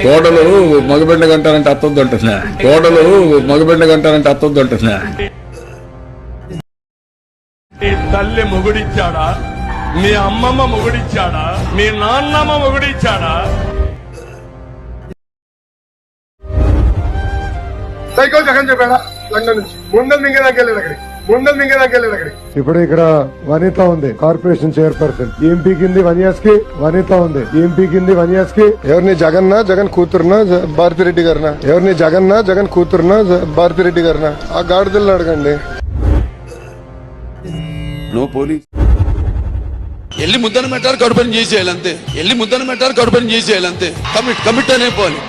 కోడలు మగబిడ్డ కంటారంటే అత్తొద్దు అంటున్నా కోడలు మగబిడ్డ కంటారంటే అత్తొద్దు అంటున్నా నీ తల్లి మొగుడిచ్చాడా? మీ అమ్మమ్మ మొగుడిచ్చాడా? మీ నాన్నమ్మ మొగుడిచ్చాడా? సైకో జగన్ చెప్పాడా? లండన్ నుంచి. ముందలు మింగేదానికి వెళ్ళాడు అక్కడికి. వెళ్ళాడు అక్కడికి. ఇప్పుడు ఇక్కడ వనిత ఉంది కార్పొరేషన్ చైర్పర్సన్. ఏం పీకింది వన్ ఇయర్స్కి వనిత ఉంది. ఏం పీకింది వన్ ఇయర్స్కి ఎవరిని జగన్నా జగన్ కూతురునా భారతిరెడ్డి గారినా? ఎవరిని జగన్నా జగన్ కూతురునా భారతిరెడ్డి గారినా? ఆ గాడిదల్ని అడగండి. No police. ఎల్లి ముద్దను పెట్టారు కడుపుని చేసేయాలి అంతే. ఎల్లి ముద్దను పెట్టారు కడుపుని చేసేయాలి అంతే. కమిట్ కమిట్ అనే పోవాలి.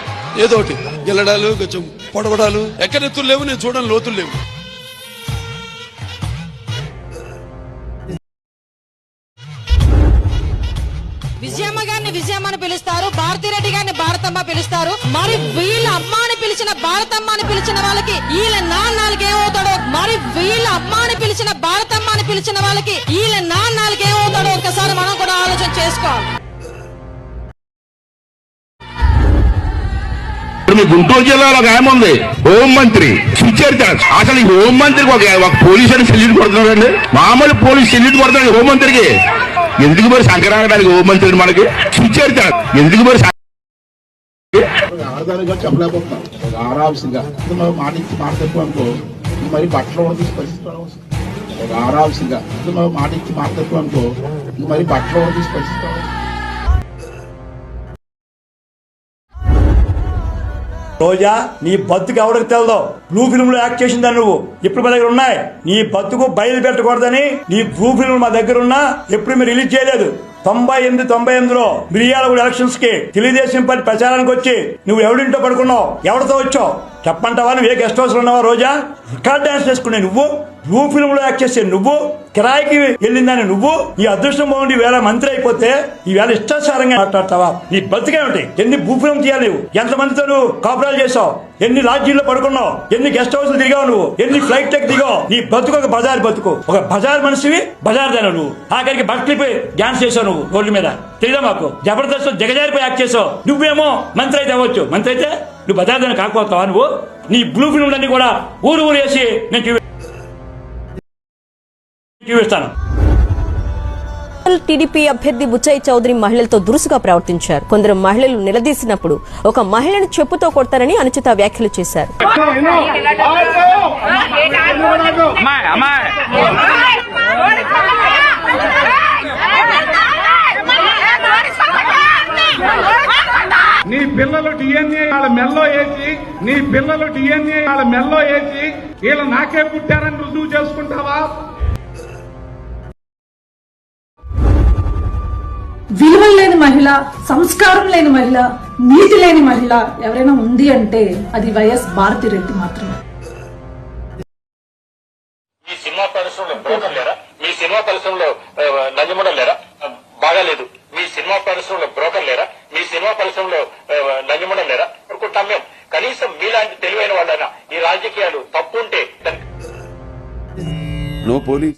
ఏదో ఒకటి. గెలడాలు కొంచెం పొడవడాలు ఎక్కడ ఎత్తులు లేవు నేను చూడడం లోతులు లేవు. విజయమ్మ గారిని విజయమ్మ అని పిలుస్తారు భారతిరెడ్డి గారిని భారతమ్మ పిలుస్తారు. మరి వీళ్ళ అమ్మ అని పిలిచిన భారతమ్మ అని పిలిచిన వాళ్ళకి వీళ్ళ నాన్నలకి ఏమవుతాడో మరి వీళ్ళ అమ్మ అని పిలిచిన భారతమ్మ అని పిలిచిన వాళ్ళకి వీళ్ళ నాన్నలకి ఏమవుతాడో ఒకసారి మనం కూడా ఆలోచన చేసుకోవాలి. మీ గుంటూరు జిల్లాలో ఒక ఆయన ఉంది హోం మంత్రి సుచరిత అసలు ఈ హోం మంత్రికి ఒక ఒక పోలీస్ అని సెల్యూట్ కొడుతున్నాడండి? మామూలు పోలీస్ సెల్యూట్ కొడుతున్నాడు హోం మంత్రికి ఎందుకు మరి సంక్రాంతి ఓ మంత్రి మనకి? సుచరిత ఎందుకు మరి సం- ఆడదానిగా చెప్పలేకపోతున్నాం. ఒక ఆరాల్సిందిగా. మనం మాట అనుకో మరి బట్టలు కూడా తీసి పరిస్థితి ఒక ఆరాల్సిందిగా. మాటించి మాట ఇచ్చి అనుకో ఇది మరి బట్టలు కూడా తీసి పరిస్థితి రోజా నీ బతుకు ఎవరికి తెలదు? బ్లూ ఫిల్మ్లో యాక్ట్ చేసిందా నువ్వు? ఇప్పుడు మా దగ్గర ఉన్నాయి? నీ బతుకు బయలు పెట్టకూడదని నీ బ్లూ ఫిల్మ్ మా దగ్గర ఉన్నా ఎప్పుడు మీరు రిలీజ్ చేయలేదు. తొంభై ఎనిమిది తొంభై ఎనిమిదిలో మిర్యాలగూడ ఎలక్షన్స్కి తెలుగుదేశం పార్టీ ప్రచారానికి వచ్చి నువ్వు ఎవడింటో పడుకున్నావు? ఎవరితో వచ్చావు? చెప్పంటావా నువ్వు ఏ గెస్ట్ హౌస్లో ఉన్నావా రోజా? రికార్డ్ డాన్స్ చేసుకునే నువ్వు? భూఫిలంలో యాక్ట్ చేసే నువ్వు కిరాయికి వెళ్ళిందని నువ్వు ఈ అదృష్టం బాగుండి వేళ మంత్రి అయిపోతే ఈ వేళ ఇష్టాచారంగా మాట్లాడతావా? నీ బతికేమిటి ఎన్ని భూఫిలం తీయలేవు తీయాలి నువ్వు? ఎంతమందితో నువ్వు కాపురాలు చేసావు ఎన్ని లాడ్జీల్లో పడుకున్నావు? ఎన్ని గెస్ట్ హౌస్ దిగావు నువ్వు? ఎన్ని ఫ్లైట్ టెక్ దిగావు? నీ బతుకు ఒక బజార్ బతుకు. ఒక బజార్ మనిషివి బజార్ దాని నువ్వు. ఆఖరికి బట్టలిపోయి డాన్స్ చేసావు నువ్వు రోడ్డు మీద. తెలియదా మాకు? జబర్దస్త్ జగజారిపోయి యాక్ట్ చేసావు నువ్వేమో మంత్రి అయితే అవ్వచ్చు. మంత్రి అయితే నువ్వు బజార్ దాన్ని కాకపోతావా నువ్వు? నీ బ్లూ ఫిల్మ్లన్నీ కూడా ఊరు ఊరు వేసి నేను చూపిస్తాను టీడీపీ అభ్యర్థి బుచ్చయ్య చౌదరి మహిళలతో దురుసుగా ప్రవర్తించారు. కొందరు మహిళలు నిలదీసినప్పుడు ఒక మహిళను చెప్పుతో కొడతారని అనుచిత వ్యాఖ్యలు చేశారు. నీ పిల్లలు డిఎన్ఏ వాళ్ళ మెల్లో వేసి నీ పిల్లలు డిఎన్ఏ వాళ్ళ మెల్లో వేసి వీళ్ళు నాకే పుట్టారని రుజువు చేసుకుంటావా? విలువలు లేని మహిళ సంస్కారం లేని మహిళ నీతి లేని మహిళ ఎవరైనా ఉంది అంటే అది వైఎస్ భారతిరెడ్డి మాత్రమే. మీ సినిమా పరిశ్రమలో బ్రోకర్ లేరా? మీ సినిమా పరిశ్రమలో లంజముడం లేరా? బాగాలేదు. మీ సినిమా పరిశ్రమలో బ్రోకర్ లేరా? మీ సినిమా పరిశ్రమలో లంజముడం లేరా? అనుకుంటాం మేము కనీసం మీలాంటి తెలివైన వాళ్ళైనా ఈ రాజకీయాలు తప్పు ఉంటే నో పోలీస్